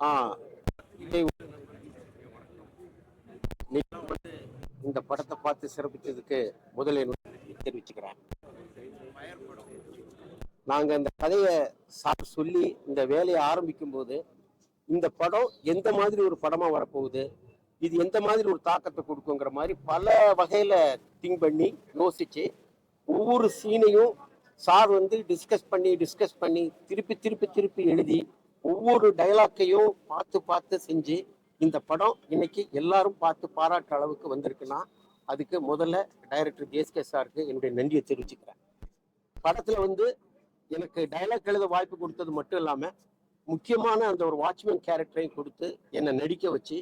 ஆ. இந்த படத்தை பார்த்து சிறப்பித்ததுக்கு முதலில் தெரிவிச்சுக்கிறேன். நாங்க இந்த கதையை சொல்லி இந்த வேலையை ஆரம்பிக்கும் போது இந்த படம் எந்த மாதிரி ஒரு படமா வரப்போகுது? இது எந்த மாதிரி ஒரு தாக்கத்தை கொடுக்குங்கிற மாதிரி பல வகையில திங்க் பண்ணி யோசிச்சு ஒவ்வொரு சீனையும் சார் வந்து டிஸ்கஸ் பண்ணி டிஸ்கஸ் பண்ணி திருப்பி திருப்பி திருப்பி எழுதி ஒவ்வொரு டைலாக்கையும் பார்த்து பார்த்து செஞ்சு இந்த படம் இன்னைக்கு எல்லாரும் பார்த்து பாராட்டுற அளவுக்கு வந்திருக்குன்னா அதுக்கு முதல்ல டைரக்டர் ஜேஎஸ்கே சாருக்கு என்னுடைய நன்றியை தெரிவிச்சுக்கிறேன். படத்துல வந்து எனக்கு டைலாக் எழுத வாய்ப்பு கொடுத்தது மட்டும் இல்லாமல் முக்கியமான அந்த ஒரு வாட்ச்மேன் கேரக்டரையும் கொடுத்து என்னை நடிக்க வச்சு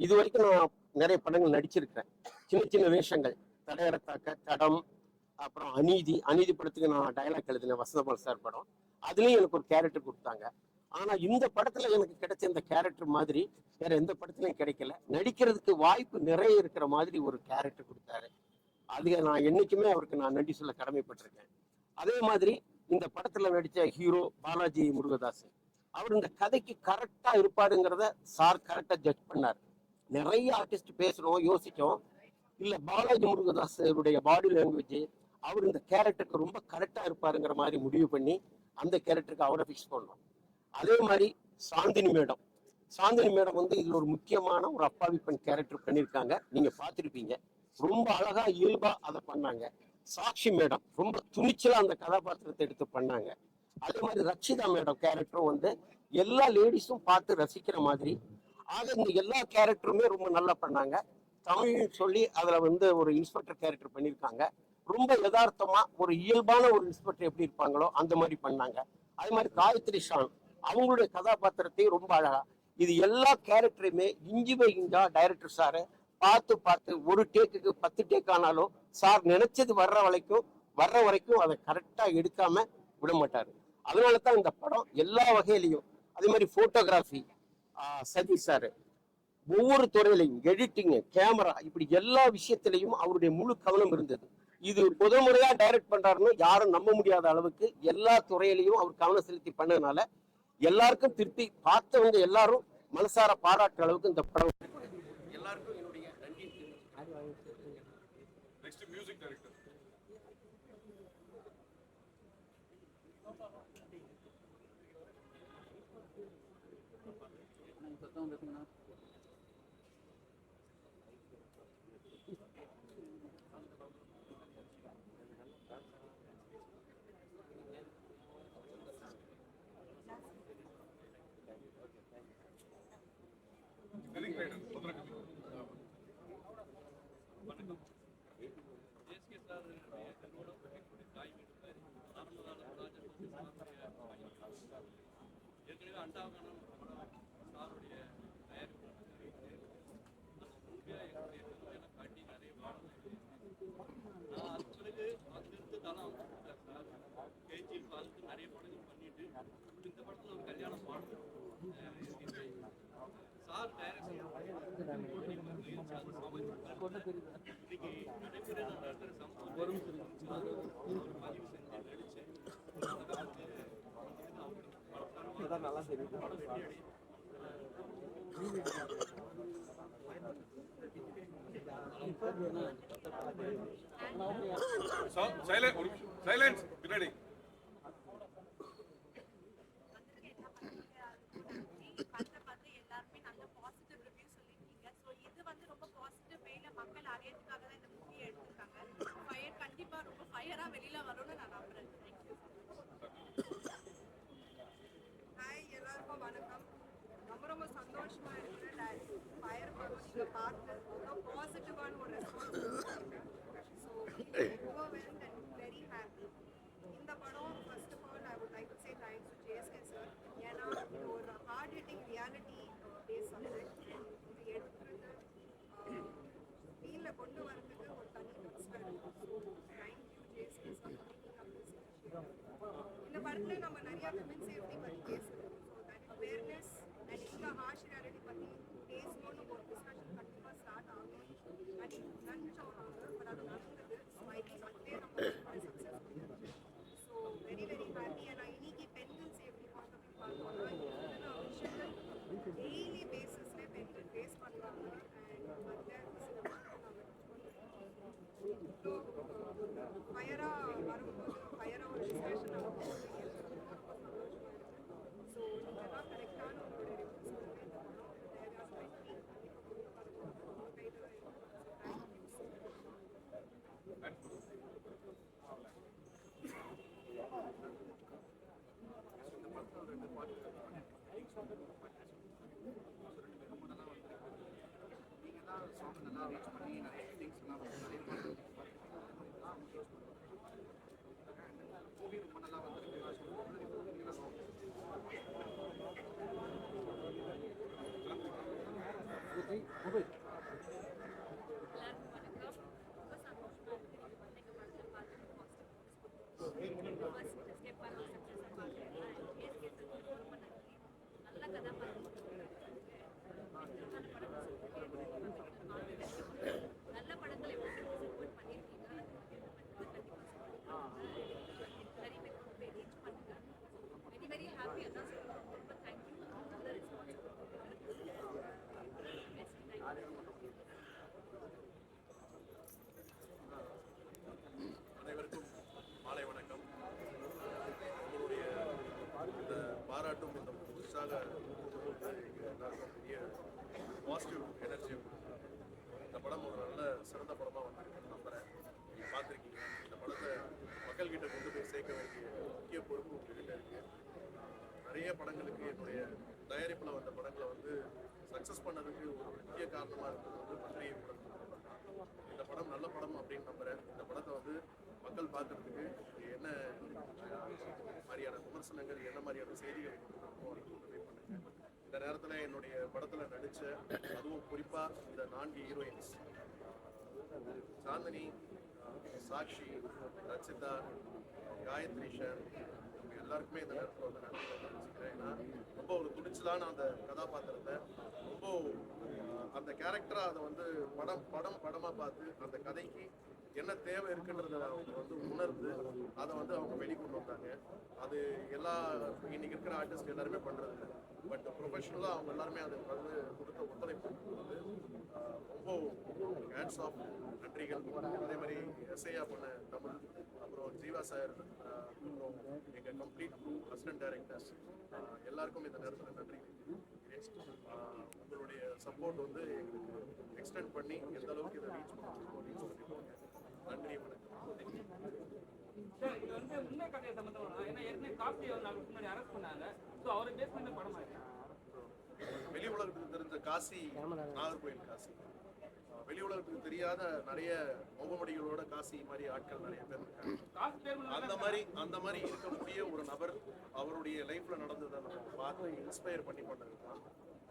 இது வரைக்கும் நான் நிறைய படங்கள் நடிச்சிருக்கிறேன். சின்ன சின்ன வேஷங்கள். தடையறத்தாக்க தடம் அப்புறம் அநீதி அநீதி படத்துக்கு நான் டைலாக் எழுதினேன் வசந்தபால் சார் படம். அதுலேயும் எனக்கு ஒரு கேரக்டர் கொடுத்தாங்க. ஆனா இந்த படத்துல எனக்கு கிடைச்ச இந்த கேரக்டர் மாதிரி வேற எந்த படத்துலயும் கிடைக்கல. நடிக்கிறதுக்கு வாய்ப்பு நிறைய இருக்கிற மாதிரி ஒரு கேரக்டர் கொடுத்தாரு. அது நான் என்னைக்குமே அவருக்கு நான் நன்றி சொல்ல கடமைப்பட்டிருக்கேன். அதே மாதிரி இந்த படத்துல நடிச்ச ஹீரோ பாலாஜி முருகதாஸ். அவர் இந்த கதைக்கு கரெக்டா இருப்பாருங்கிறத சார் கரெக்டா ஜட்ஜ் பண்ணார். நிறைய ஆர்டிஸ்ட் பேசுறோம் யோசிச்சோம் இல்ல பாலாஜி முருகதாஸருடைய பாடி லாங்குவேஜ் அவர் இந்த கேரக்டருக்கு ரொம்ப கரெக்டா இருப்பாருங்கிற மாதிரி முடிவு பண்ணி அந்த கேரக்டருக்கு அவரை ஃபிக்ஸ் பண்ணோம் அதே மாதிரி சாந்தினி மேடம். சாந்தினி மேடம் வந்து இதுல ஒரு முக்கியமான ஒரு அப்பாவி பெண் கேரக்டர் பண்ணியிருக்காங்க. நீங்க பார்த்துருப்பீங்க. ரொம்ப அழகா இயல்பா அதை பண்ணாங்க. சாக்ஷி மேடம் ரொம்ப துணிச்சலா அந்த கதாபாத்திரத்தை எடுத்து பண்ணாங்க. அதே மாதிரி ரக்ஷிதா மேடம் கேரக்டரும் வந்து எல்லா லேடிஸும் பார்த்து ரசிக்கிற மாதிரி. ஆக இந்த எல்லா கேரக்டருமே ரொம்ப நல்லா பண்ணாங்க. தமிழ் சொல்லி அதுல வந்து ஒரு இன்ஸ்பெக்டர் கேரக்டர் பண்ணியிருக்காங்க. ரொம்ப யதார்த்தமா ஒரு இயல்பான ஒரு இன்ஸ்பெக்டர் எப்படி இருப்பாங்களோ அந்த மாதிரி பண்ணாங்க. அது மாதிரி காயத்ரி ஷான் அவங்களுடைய கதாபாத்திரத்தையும் ரொம்ப அழகா இது எல்லா கேரக்டருமே இஞ்சி பை இஞ்சா டைரக்டர் சாரு பார்த்து பார்த்து ஒரு டேக்குக்கு பத்து டேக் ஆனாலும் சார் நினைச்சது வர்ற வரைக்கும் வர்ற வரைக்கும் அதை கரெக்டா எடுக்காம விட மாட்டாரு. அதனால தான் இந்த படம் எல்லா வகையிலையும் அதே மாதிரி போட்டோகிராஃபி சதீஷ் சார் ஒவ்வொரு துறையிலையும் எடிட்டிங்கு கேமரா இப்படி எல்லா விஷயத்திலையும் அவருடைய முழு கவனம் இருந்தது. இது முதல் முறையா டைரக்ட் பண்றாருன்னு யாரும் நம்ப முடியாத அளவுக்கு எல்லா துறையிலையும் அவர் கவனம் செலுத்தி பண்ணதுனால எல்லாருக்கும் திருப்பி பார்த்தவங்க எல்லாரும் மனசார பாராட்டுற அளவுக்கு இந்த படம் எல்லாருக்கும் என்னுடைய நன்றி நெக்ஸ்ட் மியூசிக் டைரக்டர் லிரிக் அண்டாவகானம் சாருடைய தயாரிப்பு எங்களுடைய காட்டி நிறைய பாடங்கள் நான் அது பிறகு அங்கிருந்து சார் கேஜி பார்த்து நிறைய படங்கள் பண்ணிட்டு இந்த படத்தில் ஒரு கல்யாணம் பாடல் சார் டைரக்ஷன் இன்னைக்கு நடைபெற நடக்கிற சம்பவம் பதிவு செஞ்சு நடிச்சேன் சைலண்ட் ஒரு நிமிஷம் சைலன்ஸ் பின்னாடி படத்தை பார்த்து எல்லாருமே நல்ல பாசிட்டிவ் ரிவ்யூ சொல்லியிருக்கீங்க ஸோ இது வந்து ரொம்ப பாசிட்டிவ் வேல மக்கள் அறியறதுக்காக தான் இந்த மூவியை எடுத்திருக்காங்க ஃபயர் கண்டிப்பா ரொம்ப ஃபயரா வெளியில வரும்னு நான் நம்புறேன் ஹாய் எல்லாருக்கும் வணக்கம் ரொம்ப ரொம்ப சந்தோஷமா இருக்கு ஃபயர் படம் நீங்க பார்த்து ரொம்ப பாசிட்டிவான ஒரு ரெஸ்பான்ஸ் ஸோ ரொம்ப வெல் அண்ட் வெரி ஹாப்பி இந்த படம் first of all I would like to say thanks to JSK sir ஏன்னா இது ஒரு hard hitting reality base subject இது எடுக்கிறது ஃபீல்டில் கொண்டு வரதுக்கு ஒரு தனி ட்விஸ்டாக இருக்கும் ஸோ தேங்க்யூ ஜேஎஸ்கே சார் இந்த படத்துல நம்ம நிறைய விமன் சேஃப்டி பத்தி பேசுறோம் ஸோ தட் அவேர்னஸ் அண்ட் இந்த ஹார்ஷ் ரியாலிட்டி பத்தி பேசணும்னு ஒரு டிஸ்கஷன் கண்டிப்பா ஸ்டார்ட் ஆகும் அண்ட் நினைச்சோம் நாங்கள் பட் அது நடந்தது ஸோ ஐ திங்க் அதுவே நம்ம success so very very happy and இன்னைக்கு பெண்கள் சேஃப்டி எல்லாருக்கும் வணக்கம் ரொம்ப சந்தோஷமா இருக்கு நீங்க வந்து எங்க படத்தை பார்த்துட்டு ஃபர்ஸ்ட் ஸ்டெப் பை ஸ்டெப் பார்க்குறேன் ஏஎஸ்கே சார் ரொம்ப நன்றி நல்ல கதாபாத்திரம் வெற்றிகரமான படங்கள் சொல்லிட்டு நல்ல படங்களை எப்படி சப்போர்ட் பண்ணியிருக்கீங்க வெரி வெரி ரீச் பண்ணுங்க வெரி வெரி ஹாப்பி அதான் சொல்லுவேன் ரொம்ப தேங்க்யூ நல்ல ரெஸ்பான்ஸ் தேங்க்யூ அனைவருக்கும் மாலை வணக்கம் உங்களுடைய இந்த பாராட்டும் இந்த உற்சாக எல்லாருக்கும் பெரிய பாசிட்டிவ் எனர்ஜி இந்த படம் ஒரு நல்ல சிறந்த படமாக வந்திருக்குன்னு நம்புகிறேன் நீங்கள் பார்த்துருக்கீங்க. இந்த படத்தை மக்கள்கிட்ட கொண்டு போய் சேர்க்க வேண்டிய முக்கிய பொறுப்பு உங்ககிட்ட இருக்குது நிறைய படங்களுக்கு என்னுடைய தயாரிப்பில் வந்த படங்களை வந்து சக்ஸஸ் பண்ணதுக்கு ஒரு முக்கிய காரணமாக இருக்கிறது வந்து மதுரையை படம் இந்த படம் நல்ல படம் அப்படின்னு நம்புகிறேன் இந்த படத்தை வந்து மக்கள் பார்க்கறதுக்கு என்ன மாதிரியான விமர்சனங்கள் என்ன மாதிரியான செய்திகள் கொடுக்கணுமோ அதை கொண்டு போய் பண்ணுங்க இந்த நேரத்தில் என்னுடைய படத்தில் நடித்த அதுவும் குறிப்பாக இந்த நான்கு ஹீரோயின்ஸ் சாந்தினி சாக்ஷி ரச்சிதா காயத்ரி ஷன் இவங்க எல்லாருக்குமே இந்த நேரத்தில் வந்து நன்றி தெரிவிச்சுக்கிறேன் ஏன்னா ரொம்ப ஒரு துணிச்சலான அந்த கதாபாத்திரத்தை ரொம்ப அந்த கேரக்டராக அதை வந்து படம் படம் படமாக பார்த்து அந்த கதைக்கு என்ன தேவை இருக்குன்றத அவங்க வந்து உணர்ந்து அதை வந்து அவங்க வெளிக்கொண்டு வந்தாங்க. அது எல்லா இன்னைக்கு இருக்கிற ஆர்டிஸ்ட் எல்லாருமே பண்ணுறது பட் ப்ரொஃபஷனலாக அவங்க எல்லாருமே அது வந்து கொடுத்த ஒத்துழைப்பு வந்து ரொம்ப ஹேண்ட்ஸ் ஆஃப் நன்றிகள். அதே மாதிரி எஸ்ஐயா பண்ண தமிழ் அப்புறம் ஜீவா சார் அப்புறம் எங்கள் கம்ப்ளீட் குரூ அசிஸ்டன்ட் டைரக்டர்ஸ் எல்லாருக்கும் இந்த நேரத்தில் நன்றி. உங்களுடைய சப்போர்ட் வந்து எங்களுக்கு எக்ஸ்டெண்ட் பண்ணி எந்த அளவுக்கு இதை ரீச் பண்ணணும் ரீச் பண்ணிருக்கோங்க நன்றி வணக்கம். நாளுக்கு முன்னாடி அரெஸ்ட் பண்ணாங்க. ஸோ அவரை பேஸ் பண்ண படம் ஆயிடுச்சு வெளி உலகத்துக்கு தெரிஞ்ச காசி நாகர்கோயில் காசி. வெளி உலகத்துக்கு தெரியாத நிறைய முகமடிகளோட காசி மாதிரி ஆட்கள் நிறைய பேர் இருக்காங்க. அந்த மாதிரி அந்த மாதிரி இருக்கக்கூடிய ஒரு நபர் அவருடைய லைஃப்ல நடந்ததை நம்ம பார்த்து இன்ஸ்பயர் பண்ணி பண்ணது தான்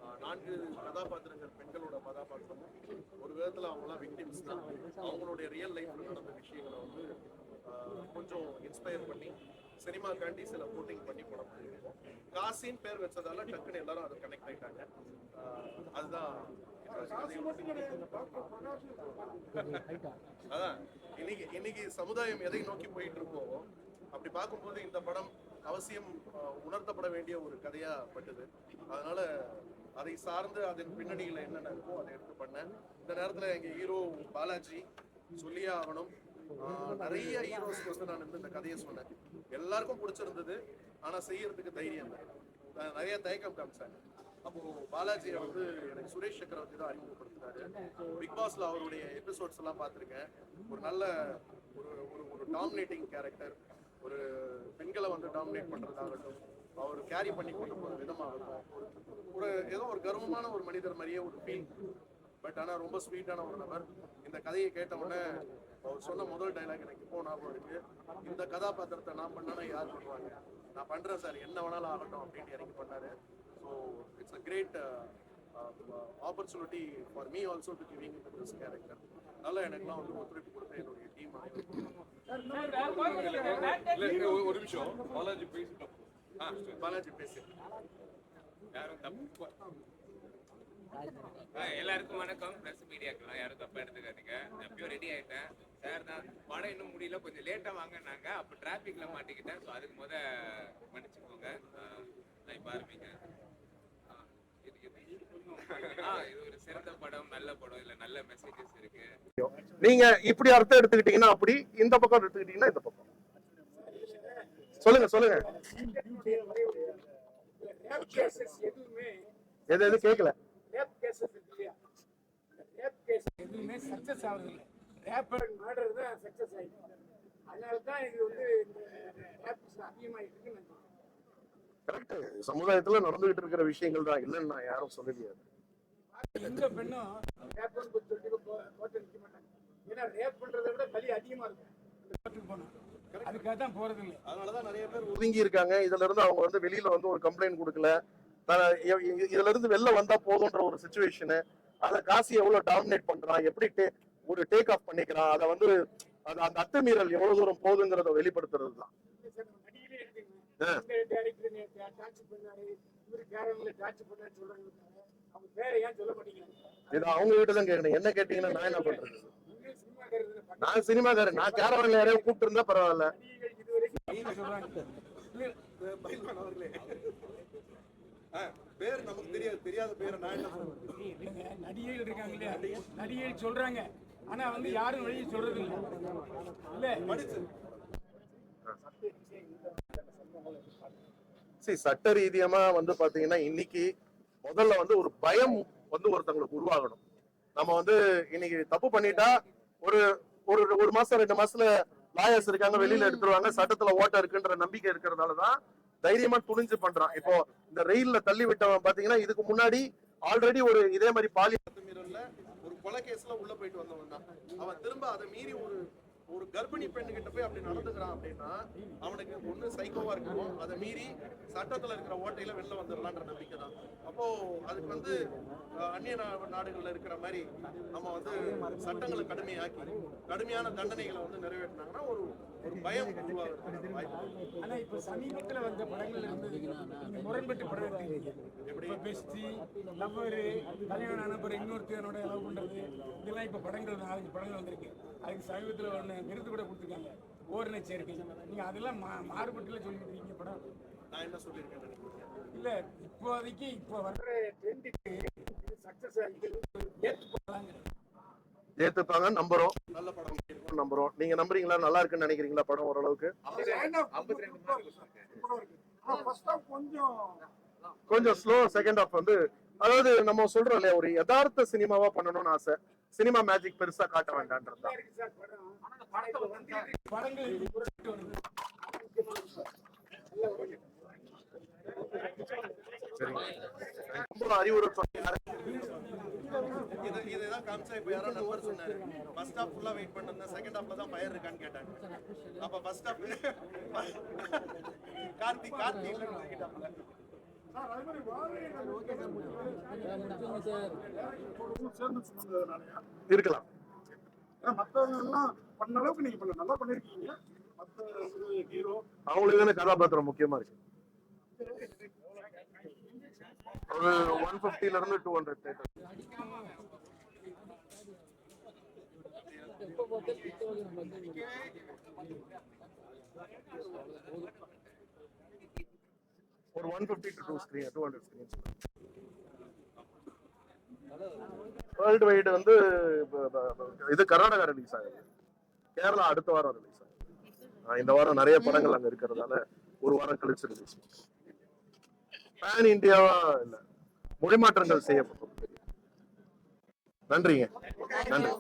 ஆஹ் நான்கு கதாபாத்திரங்கள் பெண்களோட கதாபாத்திரமும் ஒரு விதத்துல அவங்களாம் விக்டிம்ஸ் தான். அவங்களுடைய ரியல் லைஃப்ல நடந்த விஷயங்களை வந்து கொஞ்சம் இன்ஸ்பயர் பண்ணி சினிமாக்காண்டி சில போட்டிங் பண்ணி படம் பண்ணியிருக்கோம் காசின்னு பேர் வச்சதால டக்குன்னு எல்லாரும் அதை கனெக்ட் ஆயிட்டாங்க. அதுதான் அதான் இன்னைக்கு இன்னைக்கு சமுதாயம் எதை நோக்கி போயிட்டு இருக்கோ அப்படி பார்க்கும்போது இந்த படம் அவசியம் உணர்த்தப்பட வேண்டிய ஒரு கதையா பட்டது. அதனால அதை சார்ந்து அதன் பின்னணியில என்னென்ன இருக்கோ அதை எடுத்து பண்ணேன். இந்த நேரத்துல எங்க ஹீரோ பாலாஜி சொல்லியே ஆகணும். நிறைய ஹீரோஸ்க்கு வந்து நான் வந்து இந்த கதையை சொன்னேன். எல்லாருக்கும் பிடிச்சிருந்தது ஆனா செய்யறதுக்கு தைரியம் இல்லை. நிறைய தயக்கம் காமிச்சாங்க. அப்போ பாலாஜியை வந்து எனக்கு சுரேஷ் சக்கரவர்த்தி தான் அறிமுகப்படுத்தினாரு. பிக் பாஸ்ல அவருடைய எபிசோட்ஸ் எல்லாம் பார்த்துருக்கேன். ஒரு நல்ல ஒரு ஒரு ஒரு டாமினேட்டிங் கேரக்டர் ஒரு பெண்களை வந்து டாமினேட் பண்றதாகட்டும் அவர் கேரி பண்ணி கொண்டு போற விதமாகட்டும். ஒரு- ஒரு ஏதோ ஒரு கர்வமான ஒரு மனிதர் மாதிரியே ஒரு ஃபீல் பட் ஆனா ரொம்ப ஸ்வீட்டான ஒரு நபர். இந்த கதையை கேட்ட உடனே அவர் சொன்ன முதல் டைலாக் எனக்கு இப்போ ஞாபகம் இருக்கு. இந்த கதாபாத்திரத்தை நான் பண்ணனா யார் பண்ணுவாங்க? நான் பண்றேன் சார். என்ன வேணாலும் ஆகட்டும் அப்படின்னு இறங்கி பண்ணாரு. So it's a great opportunity for me also to giving this character நல்லா எனக்குலாம் வந்து ஒத்துழைப்பு கொடுத்த என்னுடைய டீம் இல்ல, ஒரு- நிமிஷம். பாலாஜி சரி. பாலாஜி பேசி. யாரும் தப்பு எல்லாருக்கும் வணக்கம். பிரஸ் மீடியாக்கெல்லாம் யாரும் தப்பா எடுத்துக்காதீங்க. நான் எப்பயும் ரெடி ஆயிட்டேன். சார் தான். படம் இன்னும் முடியல. கொஞ்சம் லேட்டா வாங்கினாங்க. அப்ப டிராபிக்ல மாட்டிக்கிட்டேன். ஸோ அதுக்கு முத மன்னிச்சுக்கோங்க. நான் இப்ப ஆரம்பிக்கிறேன். ஆ, இது- இது- ஆ, இது ஒரு சிறந்த படம் நல்ல படம். இதுல நல்ல மெசேஜஸ் இருக்கு. நீங்க இப்படி அர்த்தம் எடுத்துக்கிட்டீங்கன்னா அப்படி இந்த பக்கம் எடுத்துக்கிட்டீங்கன்னா இந்த பக்கம். சொல்லுங்க சொல்லுங்க. எது எது கேட்கல ரேப் கேசஸ் இருக்கு இல்லையா? ரேப் கேஸ் எதுவுமே சக்சஸ் ஆகுது இல்லை ரேப் அண்ட் மர்டர் தான் சக்சஸ் ஆயிடுச்சு அதனால தான் இது வந்து இந்த ரேப் அதிகமாயிட்டு இருக்குன்னு நான். கரெக்ட் சமுதாயத்துல நடந்துகிட்டு இருக்கிற விஷயங்கள் தான் இல்லைன்னு நான் யாரும் சொல்ல முடியாது. எந்த பெண்ணும் ரேப் பண்ணு சொல்லிட்டு கோர்ட்டு நிற்க மாட்டாங்க. ஏன்னா ரேப் பண்றதை விட பலி அதிகமா இருக்கும். கோர்ட்டுக்கு போனா அதுக்காக தான் போறது இல்லை அதனாலதான் நிறைய பேர் ஒதுங்கி இருக்காங்க. இதுல இருந்து அவங்க வந்து வெளியில வந்து ஒரு கம்ப்ளைண்ட் கொடுக்கல. இதுல இருந்து வெளில வந்தா போதுன்ற ஒரு சுச்சுவேஷனு அதை காசி எவ்வளவு டாமினேட் பண்றான் எப்படி டே- ஒரு டேக் ஆஃப் பண்ணிக்கிறான் அதை வந்து அது அந்த அத்துமீறல் எவ்வளவு தூரம் போகுதுங்கிறத வெளிப்படுத்துறது தான் நடிகளே இருக்குங்க இந்த டைரக்டர் டாச்சு பண்ணாரு இவரு கேரக்டர்ல டாச்சு பண்ணாரு சொல்றாங்க அவங்க பேரை ஏன் சொல்ல மாட்டேங்கிறாங்க இது அவங்க கிட்ட தான் கேட்கணும் என்ன கேட்டீங்கன்னா நான் என்ன பண்றது? நான் சினிமாக்காரன். நான் கேரவன்ல யாரையும் கூப்பிட்டு இருந்தா பரவாயில்ல. பேர் நமக்கு தெரியாது. தெரியாத பேரை நான் என்ன நடிகைகள் இருக்காங்க இல்லையா நடிகைகள் சொல்றாங்க. ஆனா வந்து யாரும் வெளியே சொல்றது இல்ல. இல்ல. படிச்சு. சரி சட்ட ரீதியமா வந்து பாத்தீங்கன்னா இன்னைக்கு முதல்ல வந்து ஒரு பயம் வந்து ஒருத்தங்களுக்கு உருவாகணும். நம்ம வந்து இன்னைக்கு தப்பு பண்ணிட்டா ஒரு ஒரு ஒரு மாசம் ரெண்டு மாசத்துல லாயர்ஸ் இருக்காங்க வெளியில எடுத்துருவாங்க சட்டத்துல ஓட்ட இருக்குன்ற நம்பிக்கை இருக்கிறதாலதான் தைரியமா துணிஞ்சு பண்றான். இப்போ இந்த ரயில்ல தள்ளி விட்டவன் பாத்தீங்கன்னா இதுக்கு முன்னாடி ஆல்ரெடி ஒரு இதே மாதிரி பாலியல் ஒரு கொலை கேஸ்ல உள்ள போயிட்டு வந்தவன் தான் அவன் திரும்ப அதை மீறி ஒரு ஒரு கர்ப்பிணி பெண்ணு கிட்ட போய் அப்படி நடந்துக்கிறான் அப்படின்னா அவனுக்கு ஒண்ணு சைக்கோவா இருக்கணும். அதை மீறி சட்டத்துல இருக்கிற ஓட்டையில வெளில வந்துடலான்ற நம்பிக்கை தான். அப்போ அதுக்கு வந்து அந்நிய நாடுகள்ல இருக்கிற மாதிரி நம்ம வந்து சட்டங்களை கடுமையாக்கி கடுமையான தண்டனைகளை வந்து நிறைவேற்றினாங்கன்னா ஒரு ஒரு பயம் உருவாகிறது வாய்ப்பு. ஆனா இப்ப சமீபத்துல வந்த படங்கள் இருந்தது முரண்பட்டு படம் இப்ப பெஸ்டி லவ்வர் கல்யாணம் பிறகு இன்னொருத்தனோட லவ் பண்றது. இதெல்லாம் இப்ப படங்கள் நாலஞ்சு படங்கள் வந்திருக்கு. அதுக்கு சமீபத்துல ஒண்ணு விருது கூட கொடுத்துருக்காங்க. ஓரின சேர்க்கை. நீங்க அதெல்லாம் மா மாறுபட்டுல சொல்லிட்டு இருக்கீங்க படம். நான் என்ன சொல்லியிருக்கேன் நினைக்கிறேன் இல்ல இப்போதைக்கு இப்போ வர்ற ட்ரெண்டுக்கு ஏற்றுக்கொள்ளாங்க ஏத்துப்பாங்க நம்புறோம். நல்ல படம். நம்புறோம் நீங்க நம்புறீங்களா? நல்லா இருக்குன்னு நினைக்கிறீங்களா படம் ஓரளவுக்கு? கொஞ்சம் கொஞ்சம் ஸ்லோ செகண்ட் ஹாஃப் வந்து அதாவது நம்ம சொல்றோம் இல்லையா ஒரு யதார்த்த சினிமாவா பண்ணணும்னு ஆசை. சினிமா மேஜிக் பெருசா காட்ட வேண்டாம்ன்றது ரொம்ப அறிவுரை சொன்னீங்க இது இதுதான் காமிச்சா இப்போ யாரோ நம்பர் சொன்னாரு. ஃபர்ஸ்ட் ஹாஃப் ஃபுல்லா வெயிட் பண்ணிருந்தேன். செகண்ட் ஹாஃப்ல தான் ஃபயர் இருக்கான்னு கேட்டாங்க. அப்ப ஃபர்ஸ்ட் ஹாஃப் கார்த்திக் கார்த்திக் இல்லைன்னு இருக்கலாம். மற்றவங்க எல்லாம் பண்ண அளவுக்கு நீங்க பண்ண நல்லா பண்ணிருக்கீங்க. மற்ற ஹீரோ அவங்களுக்கு தானே கதாபாத்திரம் முக்கியமா இருக்கு. ஒரு ஒன் பிப்டில இருந்து டூ ஹண்ட்ரட் ஒரு one fifty to two screen two hundred screens worldwide வந்து இது கர்நாடகா ரிலீஸ் ஆகுது. கேரளா அடுத்த வாரம் ரிலீஸ் ஆகுது. இந்த வாரம் நிறைய படங்கள் அங்க இருக்கிறதால ஒரு வாரம் கழிச்சு ரிலீஸ் பேன் இந்தியாவா இல்ல மொழிமாற்றங்கள் செய்யப்படும் நன்றிங்க. நன்றி.